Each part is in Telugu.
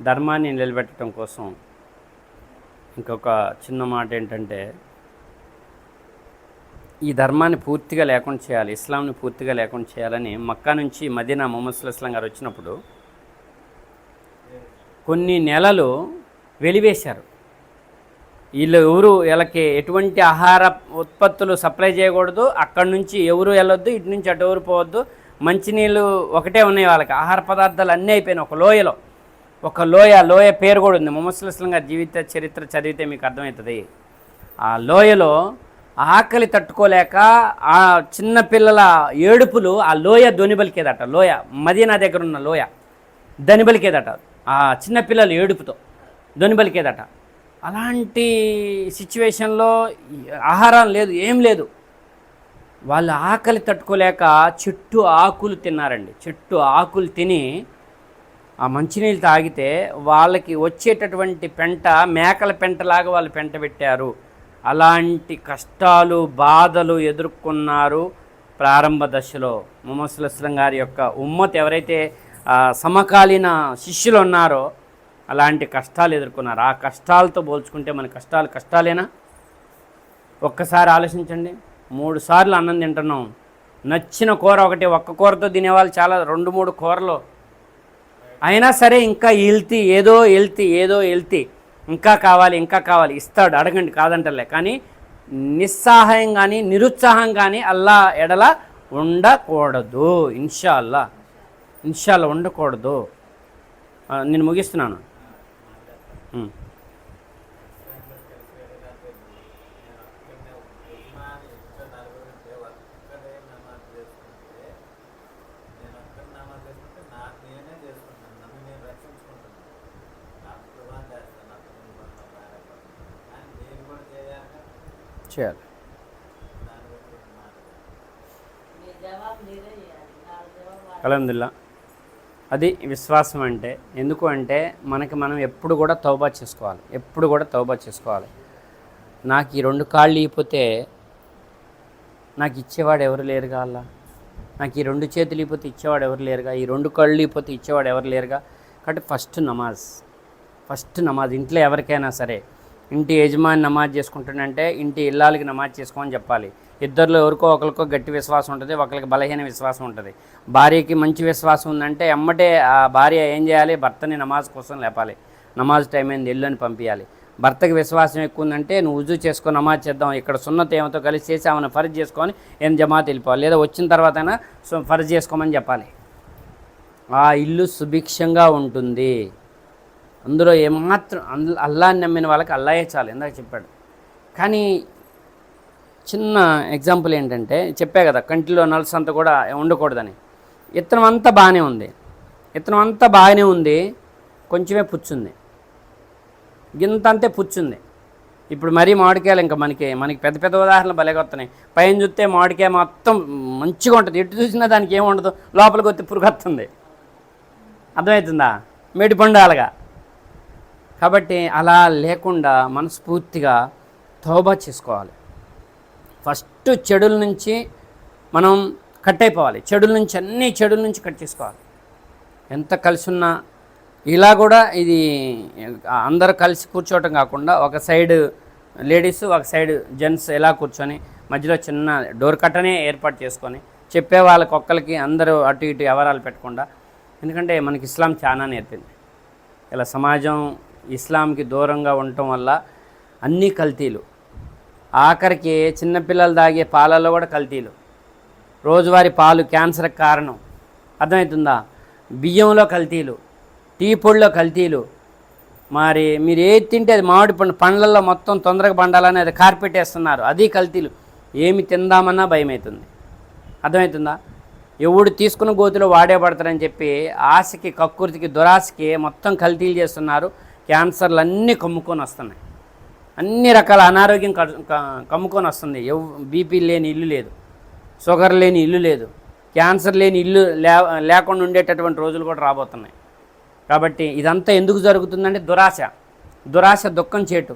ధర్మాన్ని నిలబెట్టడం కోసం ఇంకొక చిన్న మాట ఏంటంటే ఈ ధర్మాన్ని పూర్తిగా లేకుండా చేయాలి ఇస్లాంని పూర్తిగా లేకుండా చేయాలని మక్కా నుంచి మదీనా మొహమ్మద్ ఇస్లాం గారు వచ్చినప్పుడు కొన్ని నెలలు వెలివేశారు. వీళ్ళు ఎవరు వీళ్ళకి ఎటువంటి ఆహార ఉత్పత్తులు సప్లై చేయకూడదు అక్కడి నుంచి ఎవరు వెళ్ళొద్దు ఇటు నుంచి అటు ఎవరు పోవద్దు మంచినీళ్ళు ఒకటే ఉన్నాయి వాళ్ళకి ఆహార పదార్థాలు అన్నీ అయిపోయినాయి ఒక లోయలో. ఒక లోయ లోయ పేరు కూడా ఉంది. ముమస్లస్లంగా జీవిత చరిత్ర చదివితే మీకు అర్థమవుతుంది. ఆ లోయలో ఆకలి తట్టుకోలేక ఆ చిన్న పిల్లల ఏడుపులు ఆ లోయ దొనిబలికేదట లోయ మదీనా దగ్గర ఉన్న లోయ దనిబలికేదట ఆ చిన్నపిల్లల ఏడుపుతో దొనిబలికేదట అలాంటి సిచ్యువేషన్లో ఆహారం లేదు ఏం లేదు. వాళ్ళు ఆకలి తట్టుకోలేక చెట్టు ఆకులు తిన్నారండి. చెట్టు ఆకులు తిని ఆ మంచినీళ్ళు తాగితే వాళ్ళకి వచ్చేటటువంటి పెంట మేకల పెంటలాగా వాళ్ళు పెంట పెట్టారు. అలాంటి కష్టాలు బాధలు ఎదుర్కొన్నారు ప్రారంభ దశలో. ముహమ్మద్ అస్లం గారి యొక్క ఉమ్మత్ ఎవరైతే సమకాలీన శిష్యులు ఉన్నారో అలాంటి కష్టాలు ఎదుర్కొన్నారు. ఆ కష్టాలతో పోల్చుకుంటే మన కష్టాలు కష్టాలేనా? ఒక్కసారి ఆలోచించండి. మూడు సార్లు అన్నం తింటున్నాం. నచ్చిన కూర ఒకటి ఒక్క కూరతో తినేవాళ్ళు చాలా రెండు మూడు కూరలు అయినా సరే ఇంకా ఎల్తి ఏదో ఎల్తి ఏదో ఎల్తి ఇంకా కావాలి ఇంకా కావాలి ఇస్తాడు అడగండి కాదంటలే. కానీ నిస్సహాయం కానీ నిరుత్సాహం కానీ అల్లా ఎడల ఉండకూడదు. ఇన్షాల్లా ఇన్షాల్లా ఉండకూడదు. నేను ముగిస్తున్నాను. చేయాలి అలహదుల్లా అది విశ్వాసం అంటే ఎందుకు అంటే మనకి మనం ఎప్పుడు కూడా తౌబా చేసుకోవాలి. ఎప్పుడు కూడా తౌబా చేసుకోవాలి. నాకు ఈ రెండు కాళ్ళు ఇగిపోతే నాకు ఇచ్చేవాడు ఎవరు లేరుగా అలా నాకు ఈ రెండు చేతులు ఇగిపోతే ఇచ్చేవాడు ఎవరు లేరుగా? ఈ రెండు కళ్ళు ఇగిపోతే ఇచ్చేవాడు ఎవరు లేరుగా? కాబట్టి ఫస్ట్ నమాజ్. ఫస్ట్ నమాజ్ ఇంట్లో ఎవరికైనా సరే ఇంటి యజమాని నమాజ్ చేసుకుంటాడంటే ఇంటి ఇల్లాలకి నమాజ్ చేసుకోమని చెప్పాలి. ఇద్దరిలో ఎవరికో ఒకరికో గట్టి విశ్వాసం ఉంటుంది ఒకరికి బలహీన విశ్వాసం ఉంటుంది. భార్యకి మంచి విశ్వాసం ఉందంటే ఎమ్మటే ఆ భార్య ఏం చేయాలి? భర్తని నమాజ్ కోసం లేపాలి. నమాజ్ టైం అయింది ఇల్లు అని పంపించాలి భర్తకి విశ్వాసం ఎక్కువ ఉందంటే నువ్వు ఉజు చేసుకొని నమాజ్ చేద్దాం ఇక్కడ సున్నత ఏమతో కలిసి చేసి ఆమెను ఫర్జ్ చేసుకొని ఏం జమాత్ వెళ్ళిపోవాలి? లేదా వచ్చిన తర్వాత అయినా ఫర్జ్ చేసుకోమని చెప్పాలి. ఆ ఇల్లు సుభిక్షంగా ఉంటుంది. అందులో ఏమాత్రం అంద అల్లాని నమ్మిన వాళ్ళకి అల్లాయే చాలు ఇందాక చెప్పాడు. కానీ చిన్న ఎగ్జాంపుల్ ఏంటంటే చెప్పా కదా కంటిలో నల్స్ అంతా కూడా ఉండకూడదని. ఇత్తనం అంతా బాగానే ఉంది. ఇత్తనం అంతా బాగానే ఉంది కొంచెమే పుచ్చుంది. గింత అంతే పుచ్చుంది. ఇప్పుడు మరీ మామిడికాయలు ఇంకా మనకి మనకి పెద్ద పెద్ద ఉదాహరణలు భలేగా వస్తున్నాయి. పైన చూస్తే మామిడికాయ మొత్తం మంచిగా ఉంటుంది. ఎటు చూసినా దానికి ఏమి ఉండదు లోపలికి వచ్చి పురుగు వస్తుంది. అర్థమవుతుందా? మేడిపండు అలాగా. కాబట్టి అలా లేకుండా మనస్ఫూర్తిగా తౌబా చేసుకోవాలి. ఫస్ట్ చెడుల నుంచి మనం కట్ అయిపోవాలి. చెడుల నుంచి అన్ని చెడుల నుంచి కట్ చేసుకోవాలి. ఎంత కలిసి ఉన్నా ఇలా కూడా ఇది అందరూ కలిసి కూర్చోవటం కాకుండా ఒక సైడ్ లేడీస్ ఒక సైడ్ జెంట్స్ ఎలా కూర్చొని మధ్యలో చిన్న డోర్ కట్టనే ఏర్పాటు చేసుకొని చెప్పే వాళ్ళకి ఒక్కరికి అందరూ అటు ఇటు ఎవరాలు పెట్టకుండా. ఎందుకంటే మనకి ఇస్లాం చాలా నేర్పింది. ఇలా సమాజం ఇస్లాంకి దూరంగా ఉండటం వల్ల అన్నీ కల్తీలు. ఆఖరికి చిన్నపిల్లలు తాగే పాలల్లో కూడా కల్తీలు. రోజువారీ పాలు క్యాన్సర్కి కారణం. అర్థమవుతుందా? బియ్యంలో కల్తీలు టీ పొడిలో కల్తీలు. మరి మీరు ఏది తింటే అది మామిడి పండు పండ్లలో మొత్తం తొందరగా పండాలని అది కార్పెట్ వేస్తున్నారు. అది కల్తీలు. ఏమి తిందామన్నా భయం అవుతుంది అర్థమవుతుందా? ఎవడు తీసుకున్న గోతిలో వాడే పడతారని చెప్పి ఆశకి కక్కుర్తికి దురాశకి మొత్తం కల్తీలు చేస్తున్నారు. క్యాన్సర్లు అన్నీ కమ్ముకొని వస్తున్నాయి. అన్ని రకాల అనారోగ్యం కడు- కమ్ముకొని వస్తుంది. ఎవ్ బీపీ లేని ఇల్లు లేదు. షుగర్ లేని ఇల్లు లేదు. క్యాన్సర్ లేని ఇల్లు లే లేకుండా ఉండేటటువంటి రోజులు కూడా రాబోతున్నాయి. కాబట్టి ఇదంతా ఎందుకు జరుగుతుందంటే దురాశ. దురాశ దుఃఖం చేటు.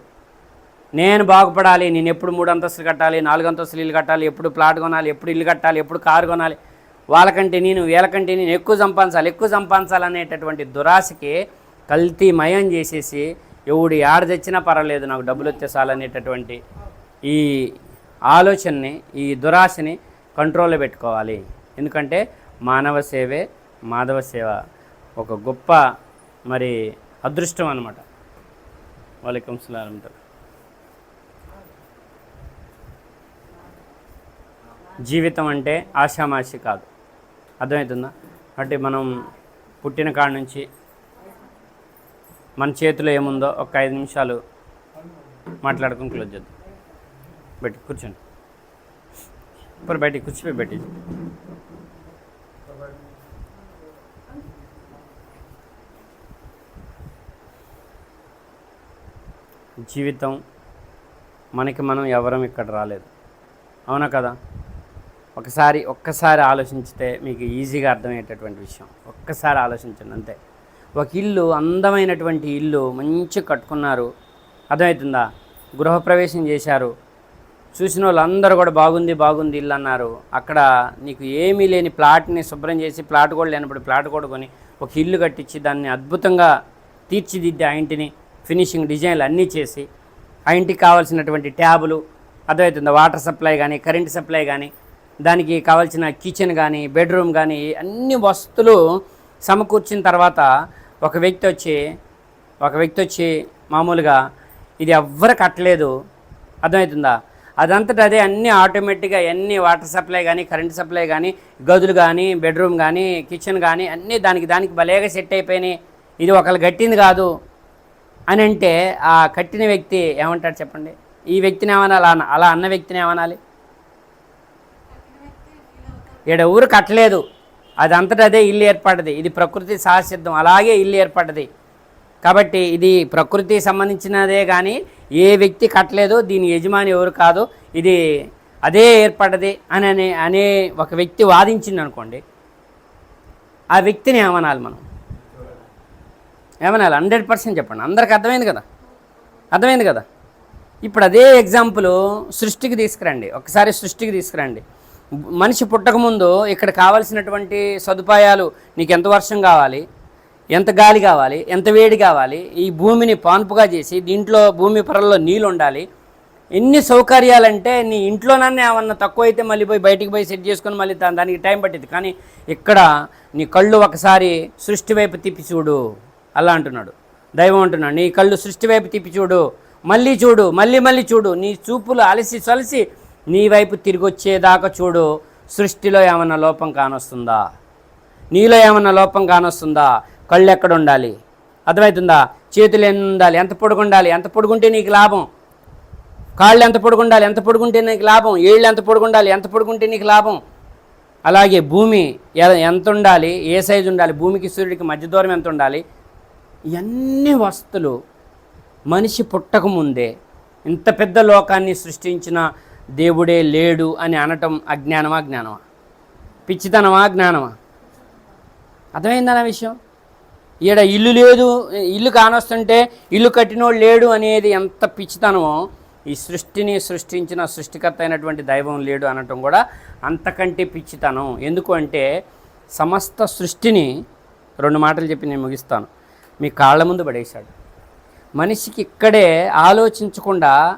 నేను బాగుపడాలి నేను ఎప్పుడు మూడు అంతస్తులు కట్టాలి నాలుగు అంతస్తులు ఇల్లు కట్టాలి ఎప్పుడు ప్లాట్ కొనాలి ఎప్పుడు ఇల్లు కట్టాలి ఎప్పుడు కారు కొనాలి వాళ్ళకంటే నేను వీళ్ళకంటే నేను ఎక్కువ సంపాదించాలి ఎక్కువ సంపాదించాలి అనేటటువంటి దురాశకి కల్తీ మయం చేసేసి ఎవడు ఆడ తెచ్చినా పర్వాలేదు నాకు డబ్బులు వచ్చే చాలనేటటువంటి ఈ ఆలోచనని ఈ దురాశని కంట్రోల్లో పెట్టుకోవాలి. ఎందుకంటే మానవ సేవే మాధవ సేవ. ఒక గొప్ప మరి అదృష్టం అనమాట వాళ్ళకం సలాం అంటారు. జీవితం అంటే ఆషామాషి కాదు. అర్థమవుతుందా? అంటే మనం పుట్టిన కాడ నుంచి మన చేతిలో ఏముందో ఒక ఐదు నిమిషాలు మాట్లాడుకుని క్లోజ్ చేద్దాం. బయట కూర్చోండి. ఇప్పుడు బయటికి కూర్చోపోయి బయటికి. జీవితం మనకి మనం ఎవరం ఇక్కడ రాలేదు. అవునా కదా? ఒకసారి ఒక్కసారి ఆలోచించితే మీకు ఈజీగా అర్థమయ్యేటటువంటి విషయం. ఒక్కసారి ఆలోచించండి అంతే. ఒక ఇల్లు అందమైనటువంటి ఇల్లు మంచి కట్టుకున్నారు. అర్థమవుతుందా? గృహప్రవేశం చేశారు. చూసిన వాళ్ళందరూ కూడా బాగుంది బాగుంది ఇల్లు అన్నారు. అక్కడ నీకు ఏమీ లేని ప్లాట్ని శుభ్రం చేసి ప్లాట్ కూడా లేనప్పుడు ప్లాట్ కూడా కొని ఒక ఇల్లు కట్టించి దాన్ని అద్భుతంగా తీర్చిదిద్ది ఆ ఇంటిని. ఫినిషింగ్ డిజైన్లు అన్నీ చేసి ఆ ఇంటికి కావాల్సినటువంటి ట్యాబులు అర్థమవుతుందా? వాటర్ సప్లై కానీ కరెంట్ సప్లై కానీ దానికి కావాల్సిన కిచెన్ కానీ బెడ్రూమ్ కానీ అన్ని వస్తువులు సమకూర్చిన తర్వాత ఒక వ్యక్తి వచ్చి ఒక వ్యక్తి వచ్చి మామూలుగా ఇది ఎవ్వరు కట్టలేదు. అర్థమవుతుందా? అదంతటా అదే అన్నీ ఆటోమేటిక్గా అన్ని వాటర్ సప్లై కానీ కరెంట్ సప్లై కానీ గదులు కానీ బెడ్రూమ్ కానీ కిచెన్ కానీ అన్నీ దానికి దానికి భలేగా సెట్ అయిపోయినాయి. ఇది ఒకళ్ళు కట్టింది కాదు. అని అంటే ఆ కట్టిన వ్యక్తి ఏమంటాడు చెప్పండి? ఈ వ్యక్తిని ఏమనాలి? అలా అన్న- వ్యక్తిని ఏమనాలి? ఈడ ఊరు కట్టలేదు. అది అదే ఇల్లు ఏర్పడ్డది. ఇది ప్రకృతి సహసిద్ధం. అలాగే ఇల్లు ఏర్పడ్డది. కాబట్టి ఇది ప్రకృతి సంబంధించినదే కానీ ఏ వ్యక్తి కట్టలేదు దీని యజమాని ఎవరు కాదు ఇది అదే ఏర్పడ్డది అని అనే అనే ఒక వ్యక్తి వాదించింది అనుకోండి. ఆ వ్యక్తిని ఏమనాలి మనం? ఏమనాలి? హండ్రెడ్ పర్సెంట్ చెప్పండి. అందరికి అర్థమైంది కదా? అర్థమైంది కదా? ఇప్పుడు అదే ఎగ్జాంపుల్ సృష్టికి తీసుకురండి. ఒకసారి సృష్టికి తీసుకురండి. మనిషి పుట్టకముందు ఇక్కడ కావాల్సినటువంటి సదుపాయాలు నీకు ఎంత వర్షం కావాలి ఎంత గాలి కావాలి ఎంత వేడి కావాలి ఈ భూమిని పాన్పుగా చేసి దీంట్లో భూమి పొరల్లో నీళ్ళు ఉండాలి. ఎన్ని సౌకర్యాలంటే నీ ఇంట్లోనన్నా ఏమన్నా తక్కువ అయితే మళ్ళీ పోయి బయటికి పోయి సెట్ చేసుకొని మళ్ళీ దానికి టైం పట్టింది. కానీ ఇక్కడ నీ కళ్ళు ఒకసారి సృష్టి వైపు తిప్పి చూడు. అలా అంటున్నాడు. దైవం అంటున్నాడు. నీ కళ్ళు సృష్టి వైపు తిప్పి చూడు. మళ్ళీ చూడు మళ్ళీ మళ్ళీ చూడు. నీ చూపులు అలసి సొలసి నీ వైపు తిరిగి వచ్చేదాకా చూడు సృష్టిలో ఏమన్నా లోపం కానొస్తుందా? నీలో ఏమన్నా లోపం కానొస్తుందా? కళ్ళు ఎక్కడ ఉండాలి అర్థమవుతుందా చేతులు ఎన్ని ఉండాలి ఎంత పొడుగుండాలి? ఎంత పొడుగుంటే నీకు లాభం? కాళ్ళు ఎంత పొడుగుండాలి? ఎంత పొడుగుంటే నీకు లాభం? ఏళ్ళు ఎంత పొడుగుండాలి? ఎంత పొడుగుంటే నీకు లాభం? అలాగే భూమి ఎ- ఎంత ఉండాలి ఏ సైజు ఉండాలి? భూమికి సూర్యుడికి మధ్య దూరం ఎంత ఉండాలి ఇవన్నీ వస్తువులు మనిషి పుట్టకముందే ఇంత పెద్ద లోకాన్ని సృష్టించిన దేవుడే లేడు అని అనటం అజ్ఞానమా జ్ఞానమా? పిచ్చితనమా జ్ఞానమా? అర్థమైందా నా విషయం? ఈడ ఇల్లు లేదు ఇల్లు కానొస్తుంటే ఇల్లు కట్టినోడు లేడు అనేది ఎంత పిచ్చితనమో ఈ సృష్టిని సృష్టించిన సృష్టికర్త అయినటువంటి దైవం లేడు అనటం కూడా అంతకంటే పిచ్చితనం. ఎందుకు అంటే సమస్త సృష్టిని రెండు మాటలు చెప్పి నేను ముగిస్తాను. మీ కాళ్ళ ముందు పడేశాడు. మనిషికి ఇక్కడే ఆలోచించకుండా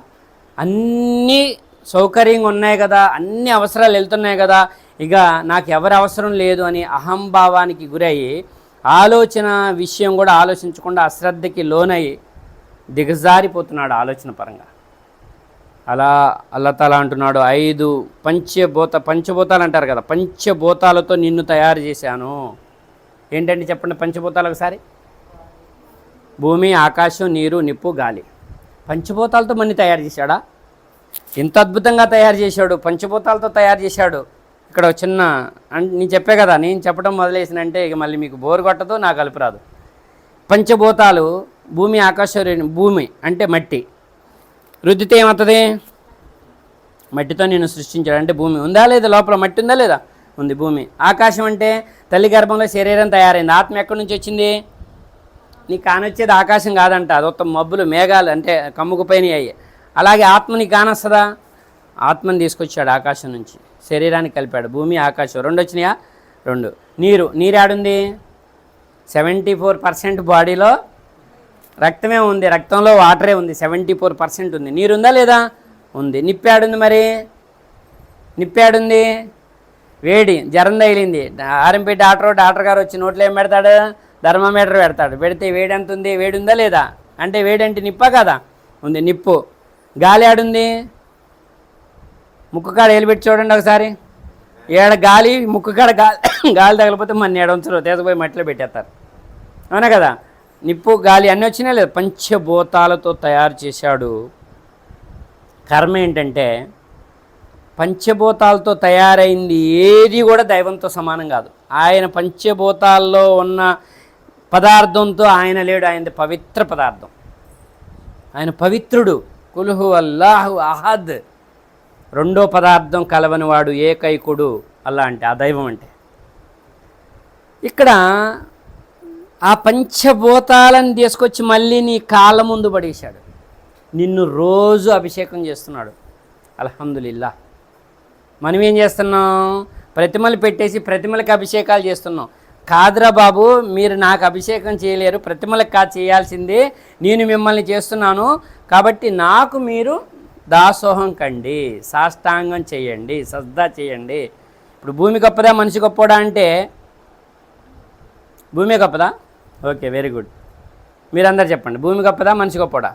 అన్నీ సౌకర్యంగా ఉన్నాయి కదా అన్ని అవసరాలు వెళ్తున్నాయి కదా ఇక నాకు ఎవరి అవసరం లేదు అని అహంభావానికి గురయ్యి ఆలోచన విషయం కూడా ఆలోచించకుండా అశ్రద్ధకి లోనై దిగజారిపోతున్నాడు ఆలోచన పరంగా. అలా అల్లతల అంటున్నాడు ఐదు పంచభూత పంచభూతాలు అంటారు కదా పంచభూతాలతో నిన్ను తయారు చేశాను. ఏంటంటే చెప్పండి పంచభూతాలు ఒకసారి? భూమి ఆకాశం నీరు నిప్పు గాలి. పంచభూతాలతో మన్ని తయారు చేశాడా? ఎంత అద్భుతంగా తయారు చేశాడు పంచభూతాలతో తయారు చేశాడు. ఇక్కడ చిన్న నేను చెప్పే కదా నేను చెప్పడం మొదలేసినంటే ఇక మళ్ళీ మీకు బోరు కొట్టదు నాకు కలుపు రాదు. పంచభూతాలు భూమి ఆకాశం భూమి అంటే మట్టి. రుద్దితే ఏమవుతుంది? మట్టితో నేను సృష్టించాడు అంటే భూమి ఉందా లేదా? లోపల మట్టి ఉందా లేదా? ఉంది భూమి. ఆకాశం అంటే తల్లి గర్భంలో శరీరం తయారైంది. ఆత్మ ఎక్కడి నుంచి వచ్చింది? నీకు కానొచ్చేది ఆకాశం కాదంట. అదొక మబ్బులు మేఘాలు అంటే కమ్ముకుపోయినాయి అయ్యి. అలాగే ఆత్మని కానొస్తుందా? ఆత్మని తీసుకొచ్చాడు ఆకాశం నుంచి. శరీరాన్ని కలిపాడు. భూమి ఆకాశం రెండు వచ్చినాయా? రెండు. నీరు. నీరు ఆడుంది సెవెంటీ ఫోర్ పర్సెంట్ బాడీలో రక్తమే ఉంది. రక్తంలో వాటరే ఉంది. సెవెంటీ ఫోర్ పర్సెంట్ ఉంది. నీరు ఉందా లేదా? ఉంది. నిప్పాడుంది మరి? నిప్పాడుంది వేడి. జ్వరం తగిలింది. ఆర్ఎంపీ డాక్టర్ డాక్టర్ గారు వచ్చి నోట్లో ఏం పెడతాడు? థర్మామీటర్ పెడతాడు. పెడితే వేడి ఎంత ఉంది వేడి ఉందా లేదా? అంటే వేడి అంటే నిప్ప కదా? ఉంది. నిప్పు. గాలి ఆడుంది? ముక్కు కాడ ఏలు చూడండి ఒకసారి. ఏడ గాలి ముక్కు కాడ గాలి గాలి తగలిపోతే మన ఏడంచరు తీసుకుపోయి మట్టిలో పెట్టేస్తారు. అవునా కదా? నిప్పు గాలి అన్నీ వచ్చినా లేదు? పంచభూతాలతో తయారు చేశాడు. కర్మ ఏంటంటే పంచభూతాలతో తయారైంది ఏది కూడా దైవంతో సమానం కాదు. ఆయన పంచభూతాల్లో ఉన్న పదార్థంతో ఆయన లేడు. ఆయనది పవిత్ర పదార్థం. ఆయన పవిత్రుడు. కులుహు అల్లాహు అహద్. రెండో పదార్థం కలవని వాడు ఏకైకుడు అల్లా అంటే ఆ దైవం అంటే. ఇక్కడ ఆ పంచభూతాలను తీసుకొచ్చి మళ్ళీ నీ కాళ్ళ ముందు పడేశాడు. నిన్ను రోజు అభిషేకం చేస్తున్నాడు. అల్హమ్దులిల్లా. మనం ఏం చేస్తున్నాం? ప్రతిమలు పెట్టేసి ప్రతిమలకు అభిషేకాలు చేస్తున్నాం. కాదురా బాబు మీరు నాకు అభిషేకం చేయలేరు ప్రతిమలకు కాదు చేయాల్సింది నేను మిమ్మల్ని చేస్తున్నాను. కాబట్టి నాకు మీరు దాసోహం కండి సాష్టాంగం చేయండి సజ్దా చేయండి. ఇప్పుడు భూమి గొప్పదా మనిషి గొప్పదా అంటే? భూమి గొప్పదా? Okay very good. మీరందరు చెప్పండి భూమి గొప్పదా మనిషి గొప్పదా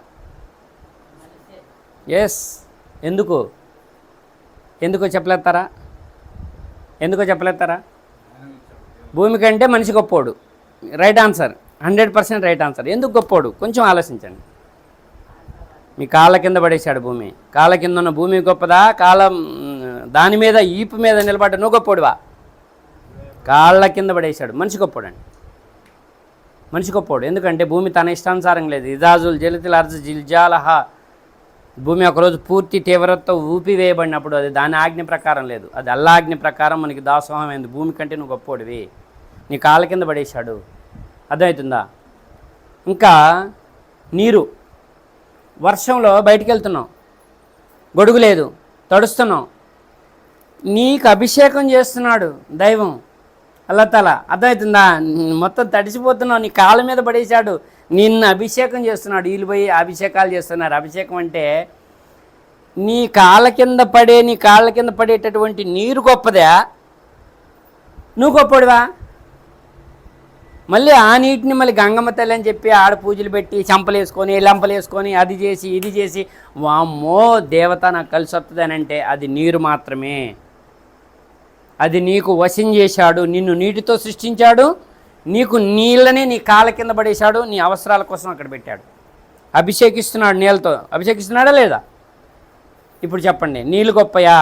ఎస్ ఎందుకు? ఎందుకో చెప్పలేస్తారా? ఎందుకో చెప్పలేస్తారా? భూమి కంటే మనిషి గొప్పోడు. Right answer. Hundred percent right answer. ఎందుకు గొప్పోడు? కొంచెం ఆలోచించండి. మీ కాళ్ళ కింద పడేశాడు భూమి. కాళ్ళ కింద ఉన్న భూమి గొప్పదా? కాళ్ళ దాని మీద ఈపు మీద నిలబడ్డ నువ్వు గొప్పోడువా? కాళ్ళ కింద పడేశాడు. మనిషి గొప్పోడండి. మనిషి గొప్పోడు. ఎందుకంటే భూమి తన ఇష్టానుసారం లేదు. ఇజాజుల్ జలితిల్ అర్జు జిల్జాలహ భూమి ఒకరోజు పూర్తి తీవ్రతతో ఊపివేయబడినప్పుడు అది దాని ఆజ్ఞ ప్రకారం లేదు. అది అల్లా ఆజ్ఞ ప్రకారం మనకి దాసోహమైంది భూమి కంటే నువ్వు గొప్పోడివి. నీ కాళ్ళ కింద పడేశాడు. అర్థమవుతుందా? ఇంకా నీరు. వర్షంలో బయటికి వెళ్తున్నాం గొడుగు లేదు. తడుస్తున్నాం నీకు అభిషేకం చేస్తున్నాడు దైవం. అల్లతల అర్థమవుతుందా? మొత్తం తడిసిపోతున్నావు. నీ కాళ్ళ మీద పడేశాడు. నిన్ను అభిషేకం చేస్తున్నాడు. వీళ్ళు పోయి అభిషేకాలు చేస్తున్నారు. అభిషేకం అంటే నీ కాళ్ళ కింద పడే నీ కాళ్ళ కింద పడేటటువంటి నీరు గొప్పదా? నువ్వు గొప్పడివా మళ్ళీ ఆ నీటిని మళ్ళీ గంగమ్మ తల్లి అని చెప్పి ఆడ పూజలు పెట్టి చంపలు వేసుకొని లంపలు వేసుకొని అది చేసి ఇది చేసి వామ్మో దేవత నాకు కలిసి వస్తుంది అని అంటే అది నీరు మాత్రమే. అది నీకు వశం చేశాడు నిన్ను నీటితో సృష్టించాడు నీకు నీళ్ళని నీ కాళ్ళ కింద పడేశాడు నీ అవసరాల కోసం అక్కడ పెట్టాడు. అభిషేకిస్తున్నాడు నీళ్ళతో అభిషేకిస్తున్నాడా లేదా? ఇప్పుడు చెప్పండి నీళ్ళు గొప్పయా?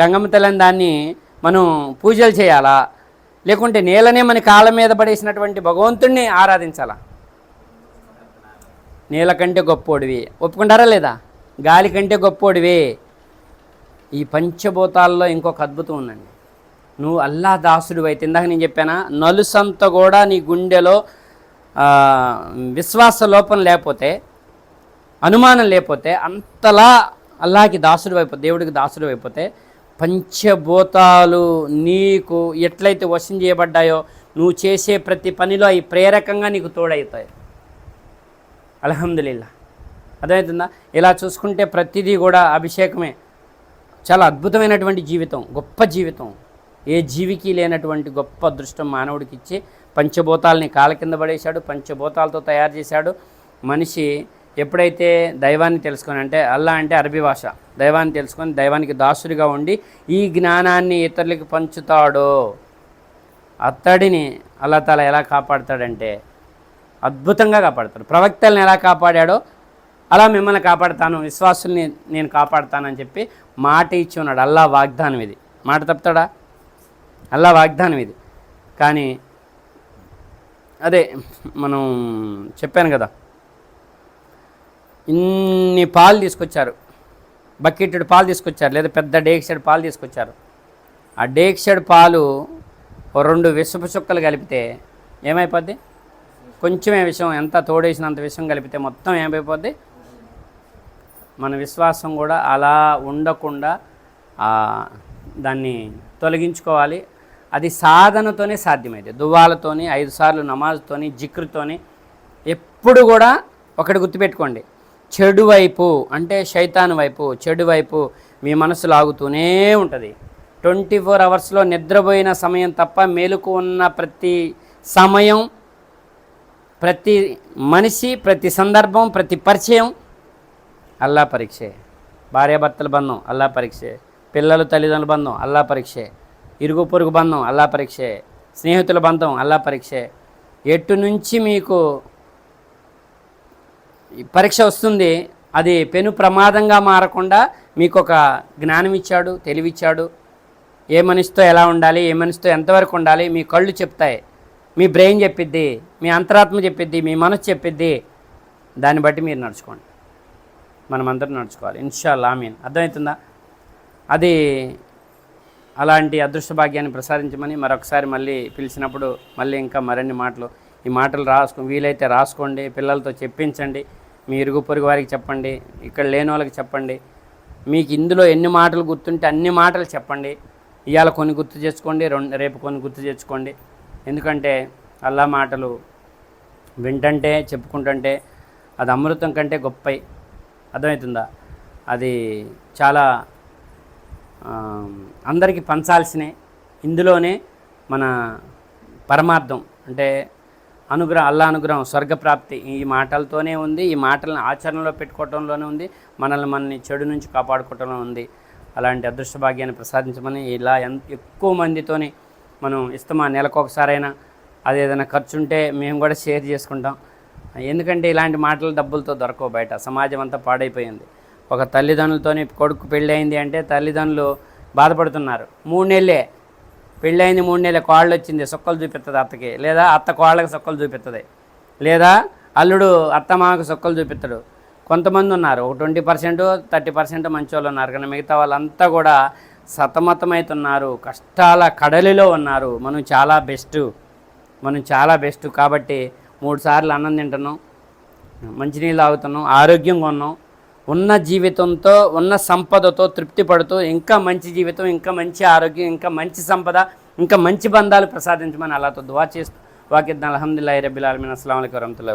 గంగమ్మ తల్లిని దాన్ని మనం పూజలు చేయాలా? లేకుంటే నేలనే మన కాళ్ళ మీద పడేసినటువంటి భగవంతుణ్ణి ఆరాధించాలా? నేల కంటే గొప్పోడివి. ఒప్పుకుంటారా లేదా? గాలి కంటే గొప్పోడివి. ఈ పంచభూతాల్లో ఇంకొక అద్భుతం ఉందండి. నువ్వు అల్లా దాసుడు అయితే ఇందాక నేను చెప్పానా నలుసంత కూడా నీ గుండెలో విశ్వాస లోపం లేకపోతే అనుమానం లేకపోతే అంతలా అల్లాకి దాసుడు అయిపోతే దేవుడికి దాసుడు అయిపోతే పంచభూతాలు నీకు ఎట్లయితే వశం చేయబడ్డాయో నువ్వు చేసే ప్రతి పనిలో అవి ప్రేరకంగా నీకు తోడవుతాయి. అల్హమ్దులిల్లా. అర్థమవుతుందా? ఇలా చూసుకుంటే ప్రతిదీ కూడా అభిషేకమే. చాలా అద్భుతమైనటువంటి జీవితం గొప్ప జీవితం. ఏ జీవికి లేనటువంటి గొప్ప అదృష్టం మానవుడికి ఇచ్చి పంచభూతాలని కాల కింద పడేశాడు పంచభూతాలతో తయారు చేశాడు. మనిషి ఎప్పుడైతే దైవాన్ని తెలుసుకొని అంటే అల్లా అంటే అరబీ భాష దైవాన్ని తెలుసుకొని దైవానికి దాసుడిగా ఉండి ఈ జ్ఞానాన్ని ఇతరులకు పంచుతాడో అత్తడిని అల్లా తాలా ఎలా కాపాడతాడంటే అద్భుతంగా కాపాడతాడు. ప్రవక్తల్ని ఎలా కాపాడాడో అలా మిమ్మల్ని కాపాడతాను విశ్వాసుల్ని నేను కాపాడుతానని చెప్పి మాట ఇచ్చి ఉన్నాడు. అల్లా వాగ్దానం ఇది. మాట తప్పుతాడా? అల్లా వాగ్దానం ఇది. కానీ అదే మనం చెప్పాను కదా ఇన్ని పాలు తీసుకొచ్చారు. బకెటెడ్ పాలు తీసుకొచ్చారు లేదా పెద్ద డేక్సెడ్ పాలు తీసుకొచ్చారు. ఆ డేక్సెడ్ పాలు ఓ రెండు విషపు చుక్కలు కలిపితే ఏమైపోద్ది? కొంచెమే విషయం ఎంత తోడేసినంత విషయం కలిపితే మొత్తం ఏమైపోద్ది? మన విశ్వాసం కూడా అలా ఉండకుండా దాన్ని తొలగించుకోవాలి. అది సాధనతోనే సాధ్యమైంది దువ్వాలతోని ఐదు సార్లు నమాజ్తోని జిక్రుతోని ఎప్పుడు కూడా ఒకటి గుర్తుపెట్టుకోండి. చెడు వైపు అంటే శైతాన్ వైపు చెడు వైపు మీ మనసు లాగుతూనే ఉంటుంది. ట్వంటీ ఫోర్ అవర్స్లో నిద్రపోయిన సమయం తప్ప మేలుకు ఉన్న ప్రతి సమయం ప్రతి మనిషి ప్రతి సందర్భం ప్రతి పరిచయం అల్లా పరీక్షే. భార్యాభర్తల బంధం అల్లా పరీక్షే. పిల్లలు తల్లిదండ్రుల బంధం అల్లా పరీక్షే. ఇరుగు పొరుగు బంధం అల్లా పరీక్షే. స్నేహితుల బంధం అల్లా పరీక్షే. ఎటు నుంచి మీకు పరీక్ష వస్తుంది అది పెను ప్రమాదంగా మారకుండా మీకు ఒక జ్ఞానం ఇచ్చాడు తెలివిచ్చాడు. ఏ మనిషితో ఎలా ఉండాలి ఏ మనిషితో ఎంతవరకు ఉండాలి మీ కళ్ళు చెప్తాయి మీ బ్రెయిన్ చెప్పిద్ది మీ అంతరాత్మ చెప్పిద్ది మీ మనసు చెప్పిద్ది. దాన్ని బట్టి మీరు నడుచుకోండి. మనమందరం నడుచుకోవాలి. ఇన్షాల్లా ఆమీన్. అర్థమవుతుందా? అది అలాంటి అదృష్ట భాగ్యాన్ని ప్రసాదించమని మరొకసారి మళ్ళీ పిలిచినప్పుడు మళ్ళీ ఇంకా మరిన్ని మాటలు ఈ మాటలు రాసుకో వీలైతే రాసుకోండి పిల్లలతో చెప్పించండి. మీ ఇరుగు పొరుగు వారికి చెప్పండి ఇక్కడ లేని వాళ్ళకి చెప్పండి. మీకు ఇందులో ఎన్ని మాటలు గుర్తుంటే అన్ని మాటలు చెప్పండి. ఇవాళ కొన్ని గుర్తు చేసుకోండి రెండు రేపు కొన్ని గుర్తు తెచ్చుకోండి ఎందుకంటే అల్లా మాటలు వింటంటే చెప్పుకుంటుంటే అది అమృతం కంటే గొప్పయి. అర్థమవుతుందా? అది చాలా అందరికీ పంచాల్సినే ఇందులోనే మన పరమార్థం అంటే అనుగ్రహం అల్లా అనుగ్రహం స్వర్గప్రాప్తి ఈ మాటలతోనే ఉంది ఈ మాటలను ఆచరణలో పెట్టుకోవటంలోనే ఉంది మనల్ని మనని చెడు నుంచి కాపాడుకోవటంలో ఉంది. అలాంటి అదృష్ట భాగ్యాన్ని ప్రసాదించమని ఇలా ఎంత ఎక్కువ మందితోని మనం ఇస్తామా? నెలకొకసారైనా అది ఏదైనా ఖర్చు ఉంటే మేము కూడా షేర్ చేసుకుంటాం. ఎందుకంటే ఇలాంటి మాటలు డబ్బులతో దొరకవు బయట సమాజం అంతా పాడైపోయింది. ఒక తల్లిదండ్రులతోని కొడుకు పెళ్ళి అయింది అంటే తల్లిదండ్రులు బాధపడుతున్నారు. మూడు నెలలే పెళ్ళయింది మూడు నెలల కోళ్ళు వచ్చింది సొక్కలు చూపిస్తుంది అత్తకి. లేదా అత్త కోళ్ళకి సొక్కలు చూపిస్తుంది లేదా అల్లుడు అత్త మామకి సొక్కలు చూపిస్తాడు కొంతమంది ఉన్నారు ఒక ట్వంటీ పర్సెంట్ థర్టీ పర్సెంట్ మంచి వాళ్ళు ఉన్నారు. కానీ మిగతా వాళ్ళంతా కూడా సతమతమవుతున్నారు కష్టాల కడలిలో ఉన్నారు. మనం చాలా బెస్ట్. మనం చాలా బెస్ట్. కాబట్టి మూడు సార్లు అన్నం తింటున్నాం మంచినీళ్ళు తాగుతున్నాం ఆరోగ్యంగా ఉన్నాం. ఉన్న జీవితంతో ఉన్న సంపదతో తృప్తి పడుతూ ఇంకా మంచి జీవితం ఇంకా మంచి ఆరోగ్యం ఇంకా మంచి సంపద ఇంకా మంచి బంధాలు ప్రసాదించమని అలాతో దువా చేస్తూ వాకిద్దాం అలహమ్దుల్లా రబ్బిల్ అలమిన్ అస్సలం వరహతుల్లా